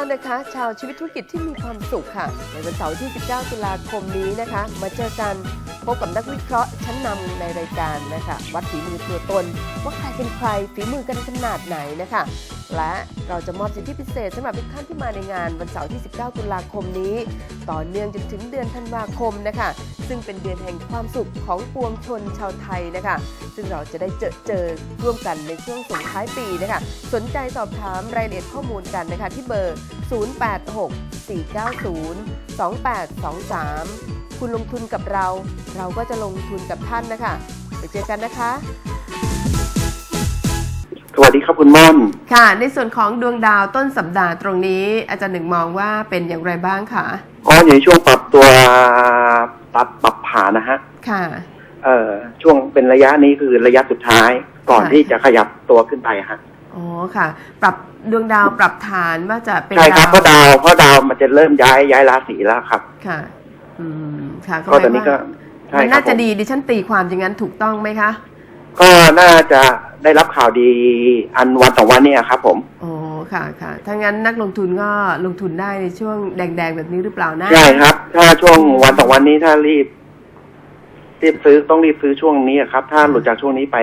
านนะคะ ชาวชีวิตธุรกิจที่มีความสุขค่ะ ในวันเสาร์ที่ 19 ตุลาคมนี้นะคะ มาเจอกันพบกับนักวิเคราะห์ชั้นนำในรายการนะคะวัดฝีมือตัวตน ว่าใครเป็นใครฝีมือกันขนาดไหนนะคะ และเราจะมอบสิทธิพิเศษสำหรับทุกท่านที่มาในงานวันเสาร์ที่ 19 ตุลาคมนี้ ต่อเนื่องจนถึงเดือนธันวาคมนะคะ ซึ่งเป็นเดือนแห่งความสุขของปวงชนชาวไทยนะคะ ซึ่งเราจะได้เจอเจอร่วมกันในช่วงส่งท้ายปีนะคะ สนใจสอบถามรายละเอียดข้อมูลกันนะคะ ที่เบอร์ 086-490-2823 คุณลงทุนกับเรา เราก็จะลงทุนกับท่านนะคะ ไปเจอกันนะคะสวัสดีครับคุณม่อนค่ะ ในส่วนของดวงดาวต้นสัปดาห์ตรงนี้ อาจารย์หนึ่งมองว่าเป็นอย่างไรบ้างคะอ๋ออยู่ในช่วงปรับตัว ปรับปรับผ่านนะฮะค่ะเอ่อช่วงเป็นระยะนี้คือระยะสุดท้ายก่อนค่ะที่จะขยับตัวขึ้นไปฮะอ๋อค่ะ ปรับดวงดาวปรับฐานว่าจะเป็นใช่ครับดาวเพราะดาวเพราะดาวมันจะเริ่มย้ายย้ายราศีแล้วครับ ค่ะ อืมค่ะ ก็ตอนนี้ก็หมายว่ามันใช่ครัน่าบจะผมดีดิฉันตีความอย่างนั้นถูกต้องไหมคะ ก็น่าจะได้รับข่าวดีอันวันสองวันเนี้ครับ ผม อ๋อ ค่ะค่ะถ้างั้นนักลงทุนก็ลงทุนได้ในช่วงแดงๆ แบบนี้หรือเปล่านะใช่ครับ ถ้าช่วงวันสองวันนี้ถ้ารีบรีบซื้อต้องรีบซื้อช่วงนี้ครับ ถ้าหลุดจากช่วงนี้ไป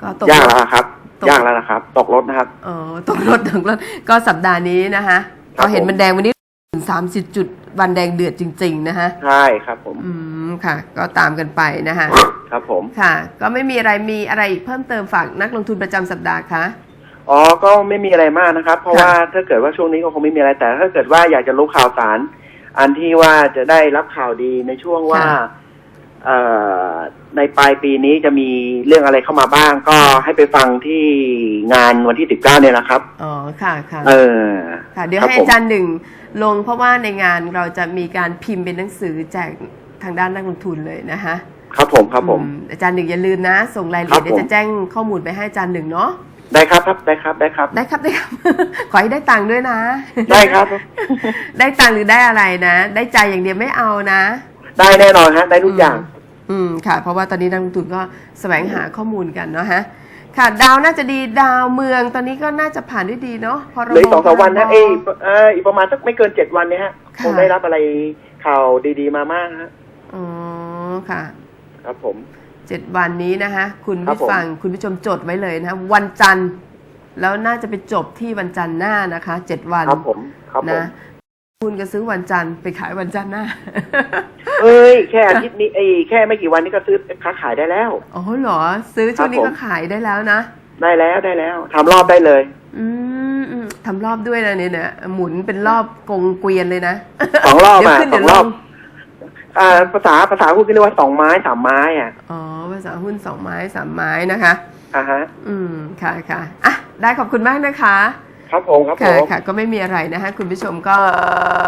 ก็ตกยากรแล้วถนะครับตกยากแล้วนะครับ ตกรถนะครับอ๋อตกรถตกรถก็สัปดาห์นี้นะคะครัก็บเห็นผมมันแดงวันนี้ถึงสามสิบจุดวันแดงเดือดจริง ๆ นะคะใช่ครับผม อืมค่ะ ก็ตามกันไปนะคะครับผม ค่ะ ก็ไม่มีอะไรมีอะไรอีกเพิ่มเติมฝากนักลงทุนประจำสัปดาห์คะ อ๋อ ก็ไม่มีอะไรมากนะครับ เพราะค่ะว่าถ้าเกิดว่าช่วงนี้ก็คงไม่มีอะไรแต่ ถ้าเกิดว่าอยากจะรู้ข่าวสาร อันที่ว่าจะได้รับข่าวดีในช่วงว่าเอ่อในปลายปีนี้จะมีเรื่องอะไรเข้ามาบ้าง ก็ให้ไปฟังที่งานวันที่สิบเก้าเนี่ยนะครับ อ๋อ ค่ะค่ะเออค่ะ เดี๋ยวครับให้ผมอาจารย์หนึ่งลงเพราะว่าในงานเราจะมีการพิมพ์เป็นหนังสือแจกทางด้านนักลงทุนเลยนะคะ ครับผมครับผมอือาจารย์หนึ่งอย่าลืมนะ ส่งรายละครัเอียบดเดี๋ยวผมจะแจ้งข้อมูลไปให้อาจารย์หนึ่งเนาะ ได้ครับครับได้ครับได้ครับ ได้ครับได้ครับ ขอให้ได้ตังค์ด้วยนะ ได้ครับ ได้ตังค์หรือได้อะไรนะ ได้ใจอย่างเดียวไม่เอานะ ได้แน่นอนฮะ ได้ทุกอย่าง อืมค่ะ เพราะว่าตอนนี้นักลงทุนก็แสวงหาข้อมูลกันเนาะฮะค่ะ ดาวน่าจะดีดาวเมืองตอนนี้ก็น่าจะผ่านด้วยดีเนาะพรบเหลืออีกสองสามวันนะพรบเอ้ยเอ่ออีกประมาณสักไม่เกินเจ็ดวันเนี่ยฮะค่ะคงได้รับอะไรข่าวดีๆมามากฮะอ๋อค่ะ ครับผม เจ็ดวันนี้นะคะคุณครับผู้ฟังคุณผู้ชมจดไว้เลยนะคะวันจันทร์ แล้วน่าจะไปจบที่วันจันทร์หน้านะคะเจ็ดวันครับผมครับผม นะ คุณก็ซื้อวันจันทร์ไปขายวันจันทร์หน้า เอ้ยแค่อาทิตย์นี้ไอ้แค่ไม่กี่วันนี้ก็ซื้อค้าขายได้แล้ว อ๋อเหรอ ซื้อช่วงนี้ครับผมก็ขายได้แล้วนะ ได้แล้วได้แล้วทำรอบได้เลย อืมอืมทำรอบด้วยนะเนี่ยเนี่ยหมุนเป็นรอบกงเกวียนเลยนะสองรอบเดี๋ยวอะขึ้นสเดี๋อยงวรลอบง อ่าภาษาภาษาพูดกันเรียกว่าสองไม้สามไม้อะอ๋อภาษาหุ้นสองไม้สามไม้นะคะอ่าฮะ อืมค่ะค่ะอะได้ขอบคุณมากนะคะ ครับผมครับผค่ะมค่ะก็ไม่มีอะไรนะคะคุณผู้ชมก็